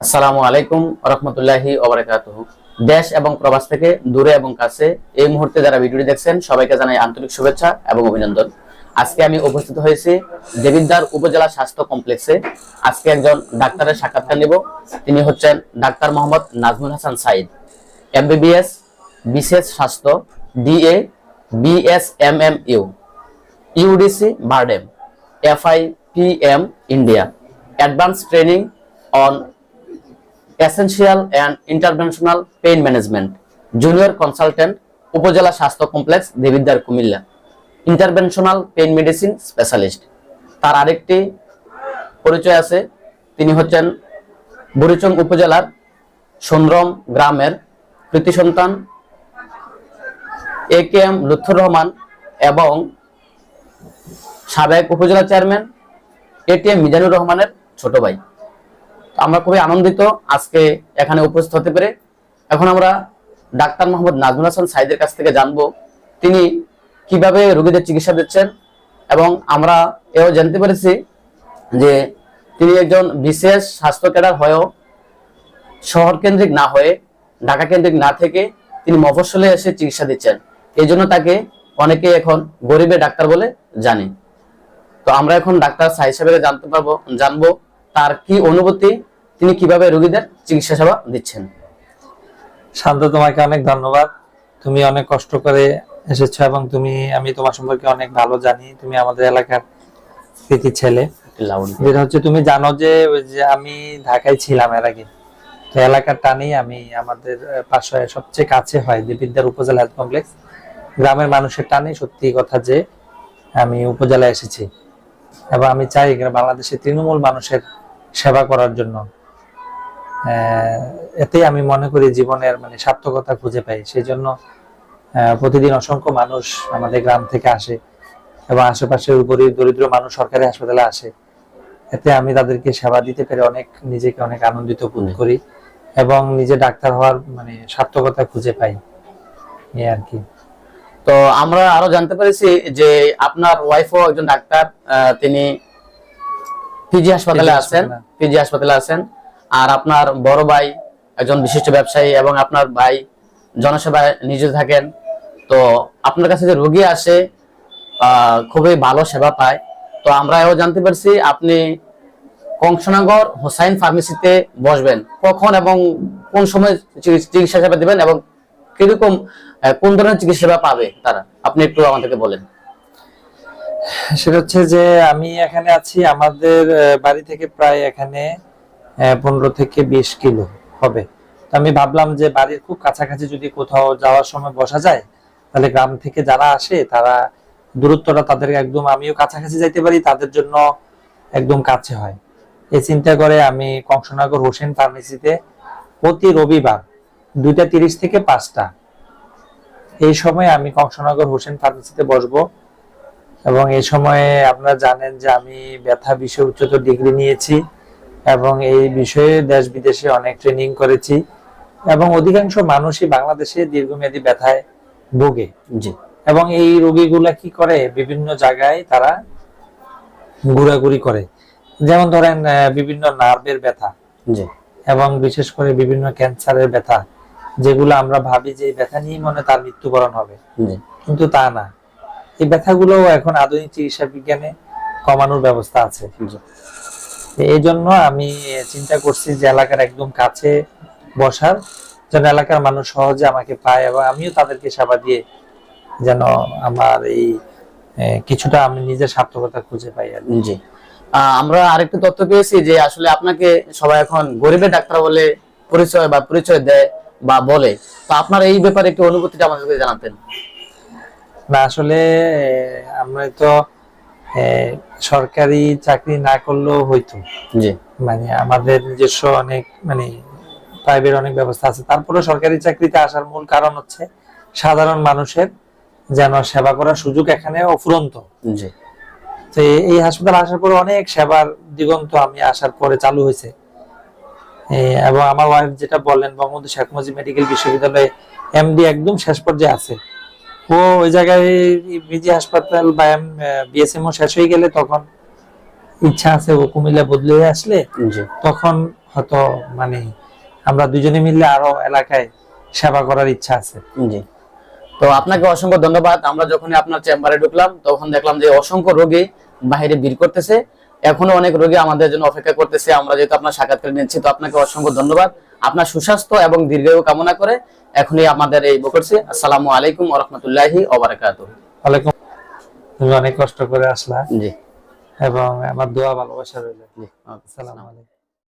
আসসালামু আলাইকুম রহমতুল্লাহি দেশ এবং প্রবাস থেকে দূরে এবং কাছে এই মুহূর্তে যারা ভিডিওটি দেখছেন, সবাইকে জানাই আন্তরিক শুভেচ্ছা এবং অভিনন্দন। আজকে আমি উপস্থিত হয়েছি দেবিদ্দার উপজেলা স্বাস্থ্য কমপ্লেক্সে। আজকে একজন ডাক্তারের সাক্ষাৎকার নিব। তিনি হচ্ছেন ডাক্তার মোহাম্মদ নাজমুল হাসান সাইদ এমবিবিএস, বিশেষ স্বাস্থ্য, DA BSMM U UDC, BIRDEM, FIPM, India. Advance training on essential and interventional pain management junior consultant উপজেলা স্বাস্থ্য complex Debidwar, Comilla. Interventional pain medicine specialist তার আরেকটি পরিচয় আছে, তিনি হচ্ছেন বুড়িচং উপজেলার সুন্দরম গ্রামের কৃতি সন্তান A K M Lutfur Rahman এবং সাবেক উপজেলা চেয়ারম্যান এটিএম মিজানুর রহমানের ছোট ভাই। আমরা খুবই আনন্দিত আজকে এখানে উপস্থিত হতে পেরে। এখন আমরা ডাক্তার মোহাম্মদ নাজমুল হাসান সাইদের কাছ থেকে জানব তিনি কীভাবে রোগীদের চিকিৎসা দিচ্ছেন এবং আমরা এও জানতে পেরেছি যে তিনি একজন বিশেষ স্বাস্থ্য ক্যাডার হয়েও শহর কেন্দ্রিক না হয়ে ঢাকা কেন্দ্রিক না থেকে তিনি মফস্বলে এসে চিকিৎসা দিচ্ছেন। এই জন্য তাকে অনেকে এখন গরিবের ডাক্তার বলে জানে। তো আমরা এখন ডাক্তার সাহেব জানতে পারব, জানব তার কি অনুভূতি তিনি কীভাবে রোগীদের চিকিৎসা সেবা দিচ্ছেন? শান্ত তোমাকে অনেক ধন্যবাদ। তুমি অনেক কষ্ট করে এসেছ এবং তুমি আমি তোমার সম্পর্কে অনেক ভালো জানি। তুমি আমাদের এলাকার কৃতি ছেলে। যেটা হচ্ছে তুমি জানো যে যে আমি ঢাকায় ছিলাম এর আগে। তো এলাকার টানেই আমি আমাদের পাশে সবচেয়ে কাছে হয় দেবিদ্যার উপজেলা হেলথ কমপ্লেক্স। গ্রামের মানুষের টানে সত্যি কথা যে আমি উপজেলায় এসেছি। এবং আমি চাই বাংলাদেশের তৃণমূল মানুষের সেবা করার জন্য। এতেই আমি মনে করি জীবনের মানে সার্থকতা খুঁজে পাই। সেই জন্য প্রতিদিন অসংখ্য মানুষ আমাদের গ্রাম থেকে আসে এবং আশেপাশের গরিব দরিদ্র মানুষ সরকারি হাসপাতালে আসে। এতে আমি তাদেরকে সেবা দিতে পেরে অনেক নিজেকে অনেক আনন্দিত বোধ করি এবং নিজে ডাক্তার হওয়ার মানে সার্থকতা খুঁজে পাই। এই আর কি। তো আমরা আরও জানতে পেরেছি যে আপনার ওয়াইফও একজন ডাক্তার তিনি পিজি হাসপাতালে আছেন পিজি হাসপাতালে আছেন। আর আপনার বড় ভাই একজন বিশিষ্ট ব্যবসায়ী এবং আপনার ভাই জনসেবায় নিয়োজিত থাকেন, তো আপনার কাছে যে রোগী আসে খুবই ভালো সেবা পায়। তো আমরা এও জানতে পারছি আপনি কংসনগর হোসাইন ফার্মেসিতে বসবেন। কখন এবং কোন সময় চিকিৎসা সেবা দিবেন এবং কীরকম কোন ধরনের চিকিৎসা সেবা পাবে তারা? আপনি একটু আমাদেরকে বলেন। সেটা হচ্ছে যে আমি এখানে আছি, আমাদের বাড়ি থেকে প্রায় এখানে পনেরো থেকে বিশ কিলো হবে। তো আমি ভাবলাম যে বাড়ির খুব কাছাকাছি যদি কোথাও যাওয়ার সময় বসা যায়, তাহলে গ্রাম থেকে যারা আসে, তারা দূরত্বটা তাদের একদম, আমিও কাছাকাছি যাইতে পারি, তাদের জন্য একদম কাছে হয়। এই চিন্তা করে আমি কংসনগর হোসেন ফার্মেসিতে প্রতি রবিবার দুইটা তিরিশ থেকে পাঁচটা এই সময় আমি কংসনগর হোসেন ফার্মেসিতে বসবো। এবং এই সময়ে আপনারা জানেন যে আমি ব্যথা, বিষয়ে উচ্চতর ডিগ্রি নিয়েছি। এবং এই বিষয়ে দেশ বিদেশে অনেক ট্রেনিং করেছি এবং অধিকাংশ মানুষই বাংলাদেশে দীর্ঘমেয়াদী ব্যথায় ভোগে। জি। এবং এই রোগীগুলা কি করে? বিভিন্ন জায়গায় তারা ঘোরাঘুরি করে। যেমন ধরেন বিভিন্ন নার্ভের ব্যথা জি। এবং বিশেষ করে বিভিন্ন ক্যান্সারের ব্যথা যেগুলো আমরা ভাবি যে ব্যথা নিয়ে মনে তার মৃত্যুবরণ হবে। কিন্তু তা না। এই ব্যথাগুলো এখন আধুনিক চিকিৎসা বিজ্ঞানে কমানোর ব্যবস্থা আছে। এই জন্য আমি চিন্তা করছি যে এলাকার একদম কাছে বসার যেন এলাকার মানুষ সহজে আমাকে পায় এবং আমিও তাদেরকে সেবা দিয়ে যেন আমার এই কিছুটা আমি নিজের সার্থকতা খুঁজে পাই আর জি। আমরা আরেকটু তথ্য পেয়েছি যে আসলে আপনাকে সবাই এখন গরিবের ডাক্তার বলে পরিচয় বা পরিচয় দেয় বা বলে। তো আপনার এই ব্যাপারে একটু অনুভূতিটা আমাদেরকে জানাতেন। না আসলে আমরা তো সরকারি চাকরি না করলেও হইতো। জি। মানে আমাদের নিজস্ব অনেক মানে প্রাইভেট অনেক ব্যবস্থা আছে। তারপরে সরকারি চাকরিতে আসার মূল কারণ হচ্ছে সাধারণ মানুষের যেন সেবা করার সুযোগ এখানে অফুরন্ত। জি। তো এই- এই হাসপাতাল আসার পরে অনেক সেবার দিগন্ত আমি আসার পরে চালু হয়েছে। এবং আমার ওয়াইফ যেটা বললেন বঙ্গবন্ধু শেখ মুজিব মেডিকেল বিশ্ববিদ্যালয়ে এমডি একদম শেষ পর্যায়ে আছে। ও ওই জায়গায় বিজি হাসপাতাল বা বিএসএমও শেষ হয়ে গেলে তখন ইচ্ছা আছে ও কুমিল্লা বদলে আসলে তখন হয়তো মানে আমরা দুজনে মিলে আরও এলাকায় সেবা করার ইচ্ছা আছে। জি। তো আপনাকে অসংখ্য ধন্যবাদ। আমরা যখনই আপনার চেম্বারে ঢুকলাম তখন দেখলাম যে অসংখ্য রোগী বাইরে ভিড় করতেছে। এখনও অনেক রোগী আমাদের জন্য অপেক্ষা করতেছে। আমরা যেহেতু আপনার সাক্ষাৎকার নিচ্ছি তো আপনাকে অসংখ্য ধন্যবাদ। আপনার সুস্বাস্থ্য এবং দীর্ঘায়ু কামনা করে এখনই আমাদের এই বকরছি আসসালামু আলাইকুম ওয়া রাহমাতুল্লাহি ওয়া বারাকাতুহু ওয়ালাইকুম তুমি অনেক কষ্ট করে আসলা। জি। এবং আমার দোয়া ভালোবাসা রইল। জি। আসসালামু আলাইকুম।